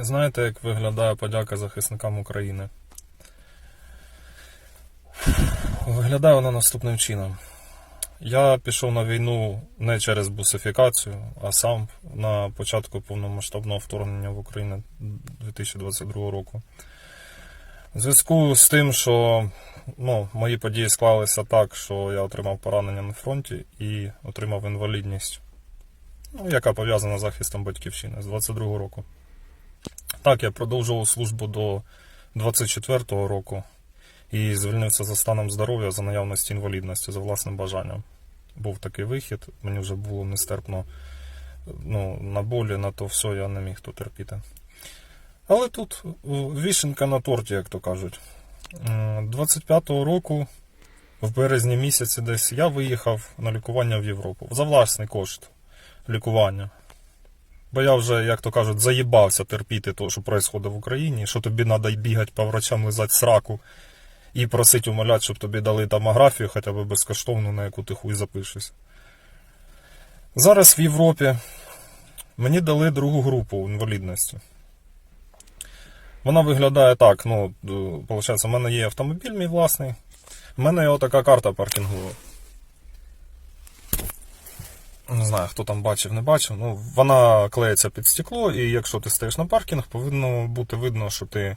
Знаєте, як виглядає подяка захисникам України? Виглядає вона наступним чином. Я пішов на війну не через бусифікацію, а сам на початку повномасштабного вторгнення в Україну 2022 року. У зв'язку з тим, що ну, мої події склалися так, що я отримав поранення на фронті і отримав інвалідність, ну, яка пов'язана з захистом батьківщини з 22 року. Так, я продовжував службу до 24-го року і звільнився за станом здоров'я за наявності інвалідності за власним бажанням. Був такий вихід, мені вже було нестерпно ну, на болі, на то все я не міг то терпіти. Але тут вішенка на торті, як то кажуть. 25-го року, в березні місяці десь, я виїхав на лікування в Європу. За власний кошт лікування. Бо я вже, як то кажуть, заїбався терпіти те, що відбувається в Україні, що тобі треба бігати по врачам, лизати сраку і просить умоляти, щоб тобі дали томографію хоча б безкоштовну, на яку ти хуй запишешся. Зараз в Європі мені дали другу групу інвалідності. Вона виглядає так, ну, виходить, в мене є автомобіль мій власний, в мене є отака карта паркінгова. Не знаю, хто там бачив, не бачив. Ну, вона клеїться під стекло, і якщо ти стоїш на паркінг, повинно бути видно, що ти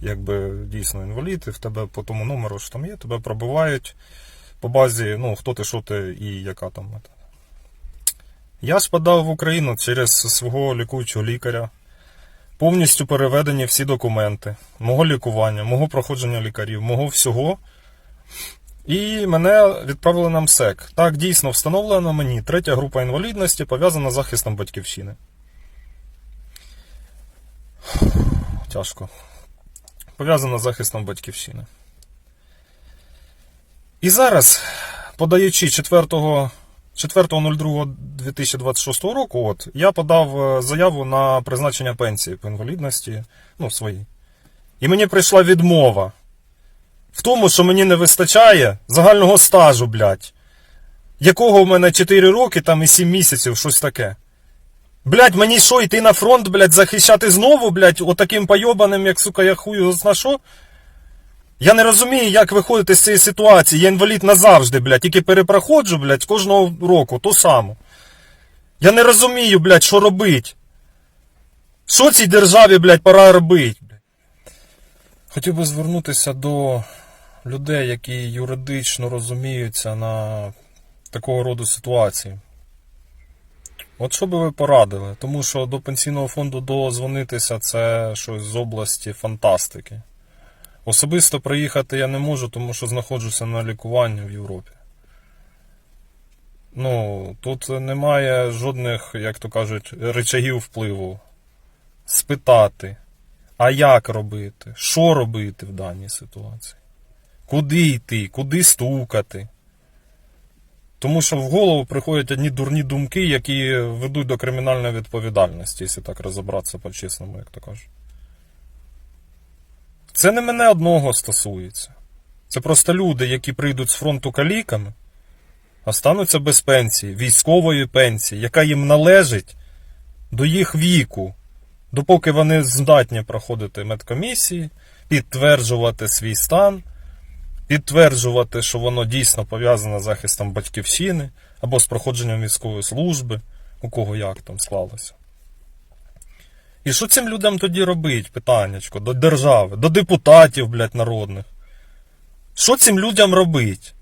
якби дійсно інвалід, і в тебе по тому номеру, що там є, тебе пробивають по базі, ну, хто ти, що ти і яка там мета. Я ж подав в Україну через свого лікуючого лікаря. Повністю переведені всі документи, мого лікування, мого проходження лікарів, мого всього. І мене відправили на МСЕК. Так, дійсно встановлена мені третя група інвалідності пов'язана з захистом батьківщини. Тяжко. Пов'язана з захистом батьківщини. І зараз, подаючи 4 4.02.2026 року, от, я подав е, заяву на призначення пенсії по інвалідності, ну, своїй. І мені прийшла відмова в тому, що мені не вистачає загального стажу, блядь. Якого в мене 4 роки там і 7 місяців, щось таке. Блядь, мені що, йти на фронт, блядь, захищати знову, блядь, отаким пайобаним, як сука, я хую зна що? Я не розумію, як виходити з цієї ситуації. Я інвалід назавжди, блядь, тільки перепроходжу, блядь, кожного року, ту саму. Я не розумію, блядь, що робить. Що цій державі, блядь, пора робити? Хотів би звернутися до людей, які юридично розуміються на такого роду ситуації. От що би ви порадили? Тому що до пенсійного фонду дозвонитися це щось з області фантастики. Особисто приїхати я не можу, тому що знаходжуся на лікуванні в Європі. Ну, тут немає жодних, як то кажуть, речагів впливу. Спитати, а як робити? Що робити в даній ситуації? Куди йти? Куди стукати? Тому що в голову приходять одні дурні думки, які ведуть до кримінальної відповідальності, якщо так розібратися по-чесному, як то кажуть. Це не мене одного стосується. Це просто люди, які прийдуть з фронту каліками, остануться без пенсії, військової пенсії, яка їм належить до їх віку, допоки вони здатні проходити медкомісії, підтверджувати свій стан, підтверджувати, що воно дійсно пов'язане з захистом батьківщини або з проходженням військової служби, у кого як там склалося. І що цим людям тоді робить, питаннячко, до держави, до депутатів, блядь, народних? Що цим людям робить?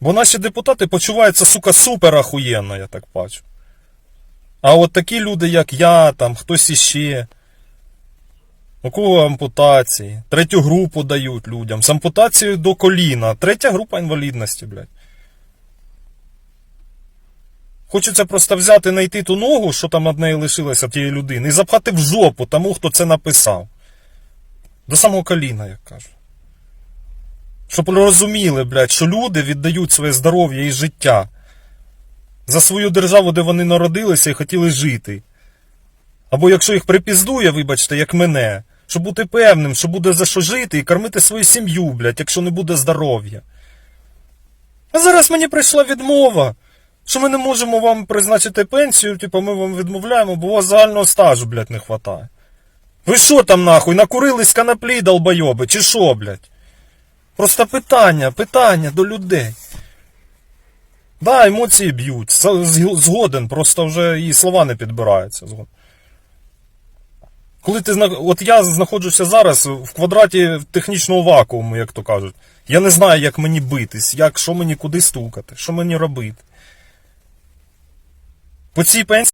Бо наші депутати почуваються, сука, супер ахуєнно, я так бачу. А от такі люди, як я, там, хтось іще. У кого ампутації? Третю групу дають людям. З ампутацією до коліна. Третя група інвалідності, блядь. Хочеться просто взяти, знайти ту ногу, що там над нею лишилося тієї людини, і запхати в жопу тому, хто це написав. До самого коліна, як кажуть. Щоб розуміли, блядь, що люди віддають своє здоров'я і життя за свою державу, де вони народилися і хотіли жити. Або якщо їх припіздує, вибачте, як мене, щоб бути певним, що буде за що жити і кормити свою сім'ю, блядь, якщо не буде здоров'я. А зараз мені прийшла відмова. Що ми не можемо вам призначити пенсію, типу ми вам відмовляємо, бо у вас загального стажу, блядь, не вистачає. Ви що там нахуй, накурились коноплі, долбойоби, чи що, блядь? Просто питання, питання до людей. Да, емоції б'ють. Згоден, просто вже і слова не підбираються. Згоден. Коли ти От я знаходжуся зараз в квадраті технічного вакууму, як то кажуть. Я не знаю, як мені битись, як, що мені куди стукати, що мені робити. По цій пенсії.